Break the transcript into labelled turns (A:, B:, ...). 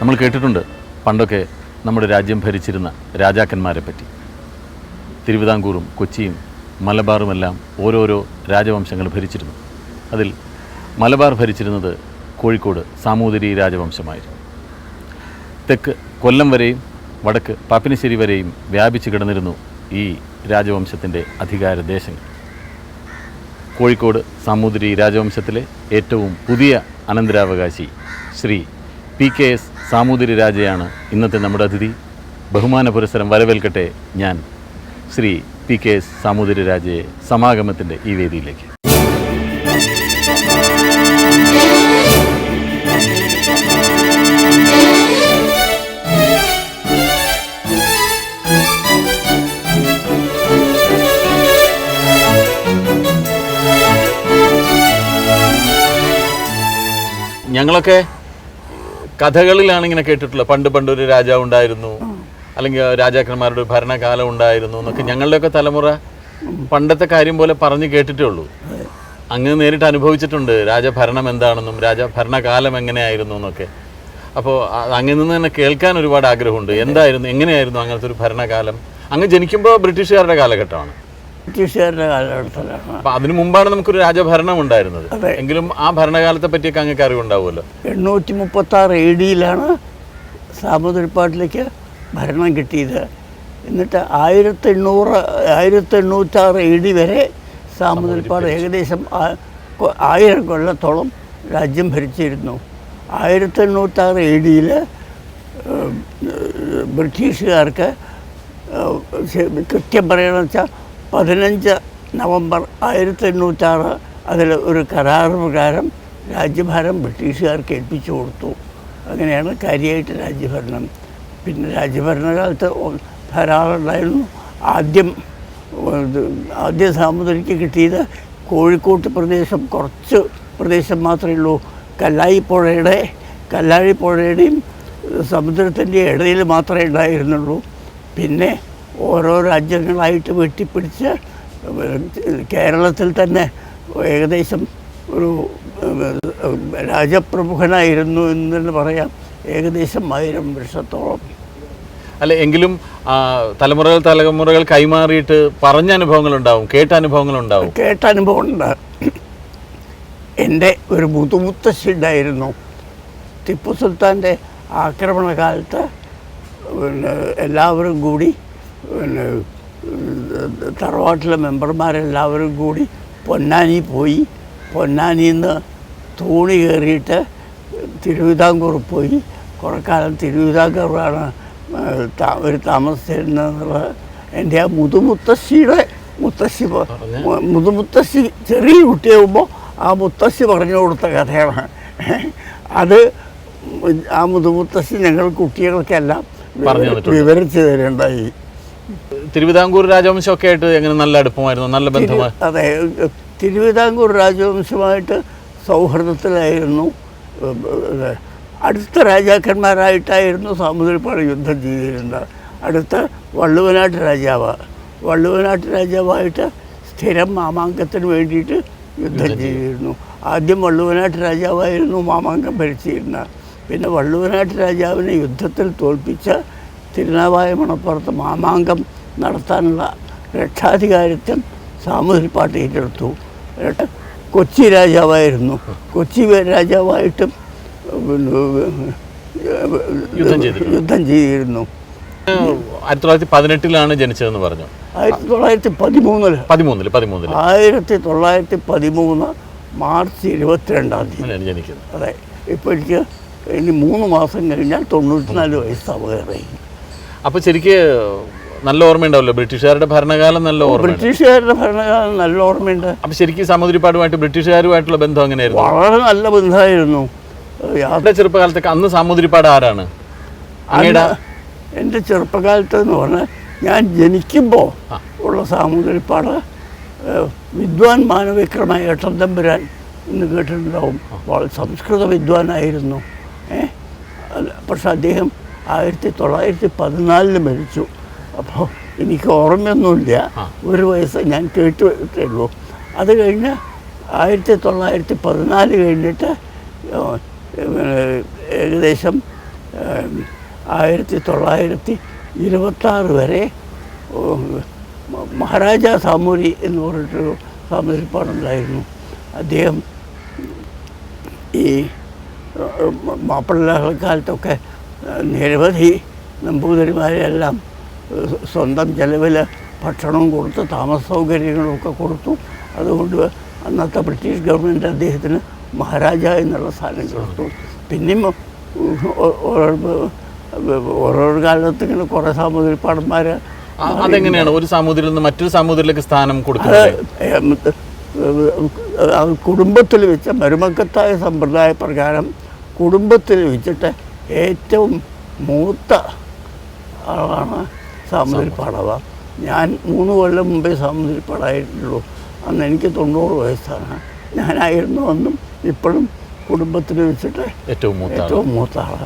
A: നമ്മൾ കേട്ടിട്ടുണ്ട് പണ്ടൊക്കെ നമ്മുടെ രാജ്യം ഭരിച്ചിരുന്ന രാജാക്കന്മാരെ പറ്റി തിരുവിതാംകൂറും കൊച്ചിയും മലബാറുമെല്ലാം ഓരോരോ രാജവംശങ്ങൾ ഭരിച്ചിരുന്നു. അതിൽ മലബാർ ഭരിച്ചിരുന്നത് കോഴിക്കോട് സാമൂതിരി രാജവംശമായിരുന്നു. തെക്ക് കൊല്ലം വരെയും വടക്ക് പാപ്പിനിശ്ശേരി വരെയും വ്യാപിച്ചു കിടന്നിരുന്നു ഈ രാജവംശത്തിന്റെ അധികാര ദേശങ്ങൾ കോഴിക്കോട് സാമൂതിരി രാജവംശത്തിലെ ഏറ്റവും പുതിയ അനന്തരാവകാശി Shri P K S Samoothiri രാജയാണ് ഇന്നത്തെ നമ്മുടെ അതിഥി. ബഹുമാന പുരസ്സരം വരവേൽക്കട്ടെ ഞാൻ Shri P K S Samoothiri രാജയെ സമാഗമത്തിന്റെ ഈ വേദിയിലേക്ക്. ഞങ്ങളൊക്കെ കഥകളിലാണ് ഇങ്ങനെ കേട്ടിട്ടുള്ളത്. പണ്ട് പണ്ട് ഒരു രാജാവ് ഉണ്ടായിരുന്നു. അല്ലെങ്കിൽ രാജാക്കന്മാരുടെ ഒരു ഭരണകാലം ഉണ്ടായിരുന്നു എന്നൊക്കെ ഞങ്ങളുടെയൊക്കെ തലമുറ പണ്ടത്തെ കാര്യം പോലെ പറഞ്ഞു കേട്ടിട്ടേ ഉള്ളൂ. അങ്ങ് നേരിട്ട് അനുഭവിച്ചിട്ടുണ്ട് രാജഭരണം എന്താണെന്നും രാജഭരണകാലം എങ്ങനെയായിരുന്നു എന്നൊക്കെ. അപ്പോൾ അങ്ങനെ നിന്ന് തന്നെ കേൾക്കാൻ ഒരുപാട് ആഗ്രഹമുണ്ട്. എന്തായിരുന്നു എങ്ങനെയായിരുന്നു അങ്ങനത്തെ ഒരു ഭരണകാലം? അങ്ങ് ജനിക്കുമ്പോൾ ബ്രിട്ടീഷുകാരുടെ കാലഘട്ടമാണ്.
B: ബ്രിട്ടീഷുകാരുടെ കാലഘട്ടത്തിലാണ്.
A: അപ്പൊ അതിനു മുമ്പാണ് നമുക്കൊരു രാജഭരണം ഉണ്ടായിരുന്നത്. എങ്കിലും ആ ഭരണകാലത്തെ പറ്റിയൊക്കെ അങ്ങക്ക് അറിവുണ്ടാവുമല്ലോ.
B: എണ്ണൂറ്റി മുപ്പത്തി ആറ് എ ഡിയിലാണ് സാമുദ്രിപ്പാട്ടിലേക്ക് ഭരണം കിട്ടിയത്. എന്നിട്ട് ആയിരത്തി എണ്ണൂറ് ആയിരത്തി എണ്ണൂറ്റാറ് എ ഡി വരെ സാമുദ്രിപ്പാട് ഏകദേശം ആയിരം കൊല്ലത്തോളം രാജ്യം ഭരിച്ചിരുന്നു. ആയിരത്തി എണ്ണൂറ്റാറ് എ ഡിയിൽ ബ്രിട്ടീഷുകാർക്ക് കൃത്യം പറയണമെന്ന് വെച്ചാൽ പതിനഞ്ച് നവംബർ ആയിരത്തി എണ്ണൂറ്റാറ് അതിൽ ഒരു കരാർ പ്രകാരം രാജ്യഭാരം ബ്രിട്ടീഷുകാർക്ക് ഏൽപ്പിച്ചു കൊടുത്തു. അങ്ങനെയാണ് കാര്യമായിട്ട് രാജ്യഭരണം. പിന്നെ രാജ്യഭരണകാലത്ത് ധാരാളം ഉണ്ടായിരുന്നു. ആദ്യം ആദ്യ സാമുദ്രിക്ക് കിട്ടിയത് കോഴിക്കോട്ട് പ്രദേശം. കുറച്ച് പ്രദേശം മാത്രമേ ഉള്ളൂ. കല്ലായി പുഴയുടെ സമുദ്രത്തിന്റെ ഇടയിൽ മാത്രമേ ഉണ്ടായിരുന്നുള്ളൂ. പിന്നെ ഓരോ രാജ്യങ്ങളായിട്ട് വെട്ടിപ്പിടിച്ച് കേരളത്തിൽ തന്നെ ഏകദേശം ഒരു രാജപ്രമുഖനായിരുന്നു എന്ന് തന്നെ പറയാം. ഏകദേശം ആയിരം വർഷത്തോളം.
A: അല്ല എങ്കിലും തലമുറകൾ തലമുറകൾ കൈമാറിയിട്ട് പറഞ്ഞ അനുഭവങ്ങൾ ഉണ്ടാവും കേട്ട അനുഭവങ്ങൾ ഉണ്ടാവും
B: കേട്ട അനുഭവമുണ്ട്. എന്റെ ഒരു മുതുമുത്തശ്ശി ഉണ്ടായിരുന്നു ടിപ്പു സുൽത്താന്റെ ആക്രമണകാലത്ത് എല്ലാവരും കൂടി പിന്നെ തറവാട്ടിലെ മെമ്പർമാരെല്ലാവരും കൂടി പൊന്നാനി പോയി. പൊന്നാനിയിൽ നിന്ന് തൂണി കയറിയിട്ട് തിരുവിതാംകൂർ പോയി. കുറേ കാലം തിരുവിതാംകൂറാണ് ഒരു താമസിച്ചിരുന്നതെന്നുള്ളത് എന്റെ ആ മുതുമുത്തശ്ശിയുടെ മുത്തശ്ശി മുതുമുത്തശ്ശി ചെറിയ കുട്ടിയാകുമ്പോൾ ആ മുത്തശ്ശി പറഞ്ഞു കൊടുത്ത കഥയാണ്. അത് ആ മുതുമുത്തശ്ശി ഞങ്ങൾ കുട്ടികൾക്കെല്ലാം. വിവരിച്ചു തരേണ്ടായി
A: തിരുവിതാംകൂർ രാജവംശമൊക്കെ ആയിട്ട് എങ്ങനെ നല്ല അടുപ്പമായിരുന്നു? നല്ല ബന്ധമായി
B: അതെ തിരുവിതാംകൂർ രാജവംശമായിട്ട് സൗഹൃദത്തിലായിരുന്നു. അടുത്ത രാജാക്കന്മാരായിട്ടായിരുന്നു സാമൂതിരിപ്പാട് യുദ്ധം ചെയ്തിരുന്നത്. അടുത്ത വള്ളുവനാട്ട് രാജാവ് വള്ളുവനാട്ട് രാജാവായിട്ട് സ്ഥിരം മാമാങ്കത്തിന് വേണ്ടിയിട്ട് യുദ്ധം ചെയ്തിരുന്നു. ആദ്യം വള്ളുവനാട്ട് രാജാവായിരുന്നു മാമാങ്കം ഭരിച്ചിരുന്നത്. പിന്നെ വള്ളുവനാട്ട് രാജാവിനെ യുദ്ധത്തിൽ തോൽപ്പിച്ച് തിരുനാവായ മണപ്പുറത്ത് മാമാങ്കം നടത്താനുള്ള രക്ഷാധികാരിത്വം സാമൂതിരിപ്പാട്ട് ഏറ്റെടുത്തു. കൊച്ചി രാജാവായിരുന്നു. കൊച്ചി രാജാവായിട്ടും
A: യുദ്ധം
B: ചെയ്തിരുന്നു.
A: ആയിരത്തി തൊള്ളായിരത്തി പതിനെട്ടിലാണ് ജനിച്ചതെന്ന് പറഞ്ഞു.
B: ആയിരത്തി തൊള്ളായിരത്തി പതിമൂന്നിൽ
A: പതിമൂന്നിൽ. പതിമൂന്നിൽ
B: ആയിരത്തി തൊള്ളായിരത്തി പതിമൂന്ന് മാർച്ച് ഇരുപത്തിരണ്ടാം തീയതി.
A: ജനിക്കുന്നത്.
B: അതെ. ഇപ്പോൾ എനിക്ക് ഇനി മൂന്ന് മാസം കഴിഞ്ഞാൽ തൊണ്ണൂറ്റിനാല് വയസ്സാവുകയായി
A: അപ്പൊ ശരിക്ക് നല്ല ഓർമ്മയുണ്ടാവല്ലോ? ബ്രിട്ടീഷുകാരുടെ ഭരണകാലം നല്ല ഓർമ്മ
B: ബ്രിട്ടീഷുകാരുടെ ഭരണകാലം നല്ല ഓർമ്മയുണ്ട്.
A: അപ്പൊ ശരിക്കും സാമൂതിരിപ്പാടുമായിട്ട് ബ്രിട്ടീഷുകാരുമായിട്ടുള്ള ബന്ധം എങ്ങനെയായിരുന്നു?
B: വളരെ നല്ല ബന്ധമായിരുന്നു. യാത്ര
A: ചെറുപ്പകാലത്തൊക്കെ അന്ന് സാമൂതിരിപ്പാട് ആരാണ്? അങ്ങയുടെ
B: അന്ന് എന്റെ ചെറുപ്പകാലത്ത് എന്ന് പറഞ്ഞാൽ ഞാൻ ജനിക്കുമ്പോൾ ഉള്ള സാമൂതിരിപ്പാട് വിദ്വാൻ മാനവിക്രമ ഏട്ടൻ തമ്പുരാൻ എന്ന് കേട്ടിട്ടുണ്ടാവും. വളരെ സംസ്കൃത വിദ്വാനായിരുന്നു. ഏ പക്ഷെ അദ്ദേഹം ആയിരത്തി തൊള്ളായിരത്തി പതിനാലിന് മരിച്ചു. അപ്പോൾ എനിക്ക് ഓർമ്മയൊന്നുമില്ല. ഒരു വയസ്സ് ഞാൻ കേട്ട് ഉള്ളൂ അത് കഴിഞ്ഞ് ആയിരത്തി തൊള്ളായിരത്തി പതിനാല് കഴിഞ്ഞിട്ട് ഏകദേശം ആയിരത്തി തൊള്ളായിരത്തി ഇരുപത്താറ് വരെ മഹാരാജ സാമൂരി എന്ന് പറഞ്ഞിട്ടൊരു സാമൂരിപ്പാടുണ്ടായിരുന്നു അദ്ദേഹം ഈ ഏഹ്, നിരവധി നമ്പൂതിരിമാരെല്ലാം എല്ലാം സ്വന്തം ചെലവിൽ ഭക്ഷണവും കൊടുത്ത് താമസ സൗകര്യങ്ങളൊക്കെ കൊടുത്തു. അതുകൊണ്ട് അന്നത്തെ ബ്രിട്ടീഷ് ഗവൺമെന്റ് അദ്ദേഹത്തിന് മഹാരാജ എന്നുള്ള സ്ഥാനം കൊടുത്തു. പിന്നെയും ഓരോ കാലത്ത് ഇങ്ങനെ കുറേ സാമൂതിരിപ്പാടന്മാർ
A: അതെങ്ങനെയാണ്? ഒരു സാമൂതിരിൽ നിന്ന് മറ്റൊരു സാമൂതിരിലേക്ക് സ്ഥാനം കൊടുക്കുന്നത്?
B: കുടുംബത്തിൽ വെച്ച മരുമക്കത്തായ സമ്പ്രദായ പ്രകാരം കുടുംബത്തിൽ വെച്ചിട്ട് ഏറ്റവും മൂത്ത ആളാണ് സാമൂതിരിപ്പാടവ ഞാൻ മൂന്ന് കൊല്ലം മുമ്പേ സാമൂതിരിപ്പാടായിട്ടുള്ളൂ അന്ന് എനിക്ക് തൊണ്ണൂറ് വയസ്സാണ്. ഞാനായിരുന്നു അന്നും ഇപ്പോഴും കുടുംബത്തിൽ വെച്ചിട്ട്
A: ഏറ്റവും മൂത്ത ആളാണ്
B: ഏറ്റവും മൂത്ത ആൾ